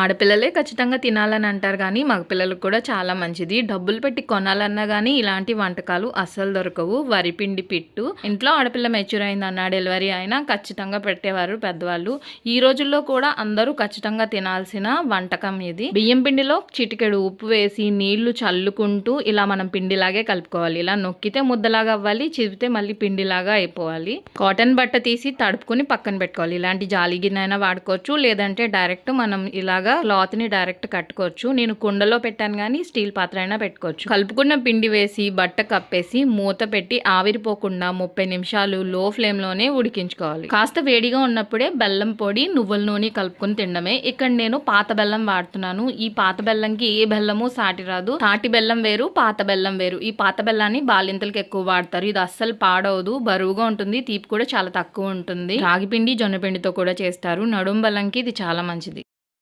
ఆడపిల్లలే ఖచ్చితంగా తినాలని అంటారు కానీ మగపిల్లలకు కూడా చాలా మంచిది. డబ్బులు పెట్టి కొనాలన్నా కానీ ఇలాంటి వంటకాలు అస్సలు దొరకవు. వరిపిండి పిట్టు. ఇంట్లో ఆడపిల్ల మెచ్యూర్ అయిందన్న డెలివరీ అయినా ఖచ్చితంగా పెట్టేవారు పెద్దవాళ్ళు. ఈ రోజుల్లో కూడా అందరూ ఖచ్చితంగా తినాల్సిన వంటకం ఇది. బియ్యం పిండిలో చిటికెడు ఉప్పు వేసి నీళ్ళు చల్లుకుంటూ ఇలా మనం పిండిలాగే కలుపుకోవాలి. ఇలా నొక్కితే ముద్దలాగా అవ్వాలి చిరిపితే మళ్ళీ పిండిలాగా అయిపోవాలి. కాటన్ బట్ట తీసి తడుపుకొని పక్కన పెట్టుకోవాలి. ఇలాంటి జాలి గిన్నె అయినా వాడుకోవచ్చు. లేదంటే డైరెక్ట్ మనం ఇలాగా క్లాత్ని డైరెక్ట్ కట్టుకోవచ్చు. నేను కుండలో పెట్టాను కానీ స్టీల్ పాత్ర అయినా పెట్టుకోవచ్చు. కలుపుకున్న పిండి వేసి బట్ట కప్పేసి మూత పెట్టి ఆవిరిపోకుండా ముప్పై నిమిషాలు లో ఫ్లేమ్లోనే ఉడికించుకోవాలి. కాస్త వేడిగా ఉన్నప్పుడే బెల్లం పొడి నువ్వుల నూనె కలుపుకొని తినడమే. ఇక్కడ నేను పాత బెల్లం వాడుతున్నాను. ఈ పాత బెల్లంకి ఏ బెల్లము సాటి రాదు. తాటి బెల్లం వేరు పాత బెల్లం వేరు. ఈ పాత బెల్లాన్ని బాలింతలకు ఎక్కువ వాడతారు. ఇది అస్సలు పాడవదు. బరువుగా ఉంటుంది. తీపి కూడా చాలా తక్కువ ఉంటుంది. రాగిపిండి జొన్నపిండితో జొన్న పిండితో కూడా చేస్తారు. నడుం బెల్లంకి ఇది చాలా మంచిది.